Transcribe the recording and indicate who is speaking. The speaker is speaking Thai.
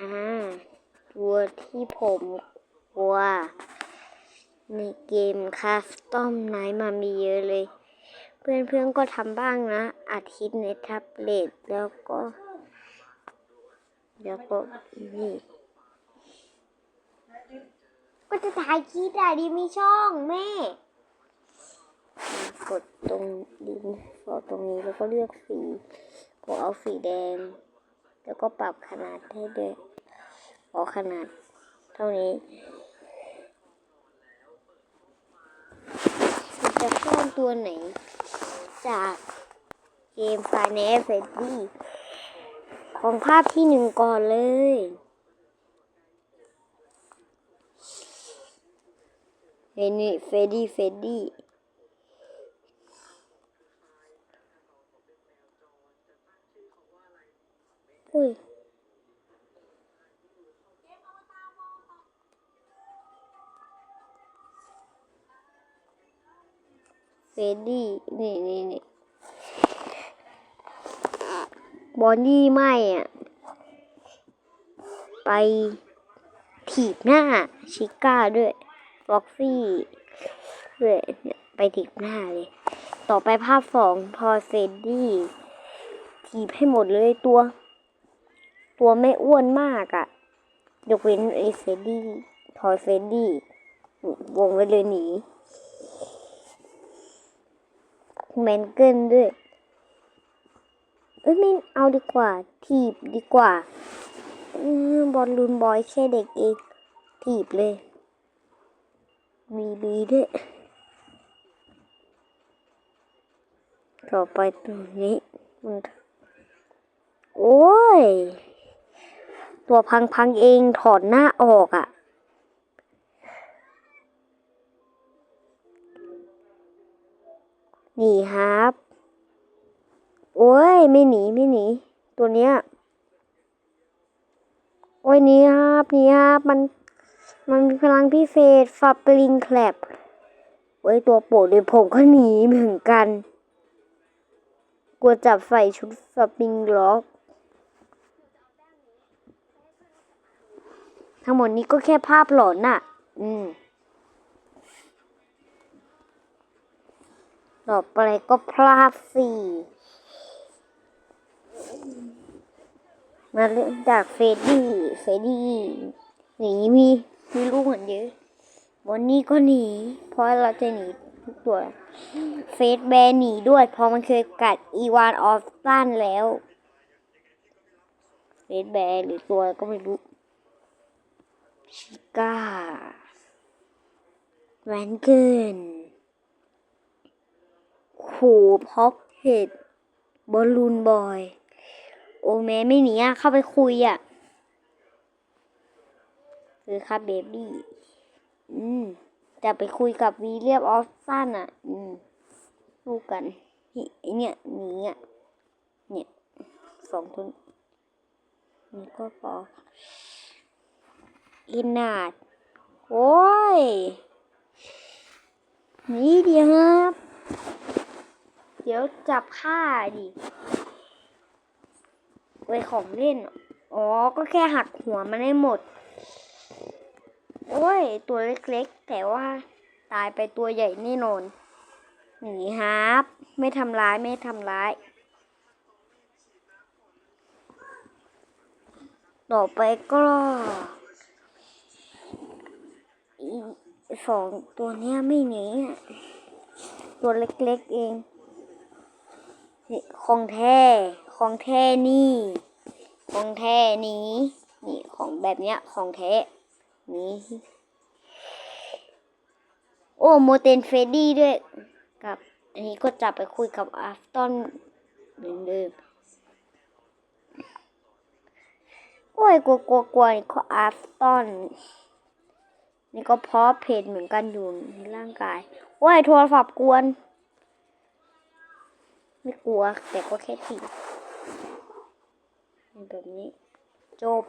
Speaker 1: อ่าตัวที่ผมกลัว ในเกมคาสตอมไนมามีเยอะเลย เพื่อนๆก็ทำบ้างนะ อาทิตย์ในแท็บเล็ตแล้วก็ แล้วก็นี่ก็จะถ่ายคลิปอะดีมีช่องแม่ กดตรงดินฟอตรงนี้แล้วก็เลือกสีผมเอาสีแดง แล้วก็ปรับขนาดให้ด้วย ขอขนาดเท่านี้จะซ่อนตัวไหน จากเกม Final f a n t a s ของภาพที่หนึ่งก่อนเลยเฮนี่เฟดดี้เฟดดี้อุ้ย เฟดดี้นี่นี่นี่บอนดี้ไม่อะ ไปถีบหน้า ชิก้าด้วยฟ็อกซี่ด้วยเนี่ยไปถีบหน้าเลย ต่อไปภาพสองทอยเฟดดี้ถีบให้หมดเลยตัว ตัวไม่อ้วนมากอะ่ะ ยกเว้นไอเฟดดี้ทอยเฟดดี้วงไว้เลยหนี แมนเกิลด้วย เอ้ยไม่เอาดีกว่า ถีบดีกว่าบอลลูนบอยแค่เด็กเอง ถีบเลย มีบีด้วย ต่อไปตรงนี้มันโอ้ย ตัวพังพังเองถอดหน้าออกอะ่ะ หนีครับ โอ้ย ไม่หนีไม่หนี ตัวเนี้ย โอ้ยนี่ครับนี่ครับ มัน มันมีพลังพิเศษฟับปลิงแคลบโอ้ยตัวโปรดเลยผมก็หนีเหมือนกัน กลัวจับใส่ชุดฟับปลิงล็อกทั้งหมดนี้ก็แค่ภาพหลอนน่ะ อืม ต่อไปก็พลาดสี่มาเริ่มจากเฟดดี้เฟดดี้หนีมีมีลูกเหมือนเยอะวันนี้ก็หนี เพราะเราจะหนีทุกตัว เฟสแบร์หนีด้วย เพราะมันเคยกัดอีวานออฟตันแล้ว เฟสแบร์หรือตัวก็ไม่รู้ ชิก้าแวนเกิน ขู่พ็อกเห็ดบอลลูนบอย โอแม่ไม่หนีอะ เข้าไปคุยอะคือครับเบบี้อืมจะไปคุยกับวีเรียบออฟสันอะ อืมสู้กันนี่ไอเนี่ยหนีอะเนี่ยสองทุนนี่ก็พออินนาดโอ้ยนี่ดีครับ เดี๋ยวจับผ้าดิไว้ของเล่น อ๋อ ก็แค่หักหัวมันให้หมด โอ้ย ตัวเล็กๆ แต่ว่าตายไปตัวใหญ่แน่นอนหนีครับไม่ทำร้ายไม่ทำร้าย ต่อไปก็สองตัวเนี้ยไม่หนีอะตัวเล็กๆเอง นี่ของแท้ของแท้นี่ ของแท้นี้นี่ของแบบเนี้ยของแท้นี้โอ้โมเตนเฟดดี้ด้วยกับ อันนี้ก็จับไปคุยกับอาฟตันเหมือนเดิมโอ้ยกลัวกลัวกลัวนี่ก็อาฟตันนี่ก็เพาะเพจเหมือนกันอยู่ในร่างกายโอ้ยโทรศัพท์กวน ไม่กลัวแต่ก็แค่ถีบแบบนี้ จบ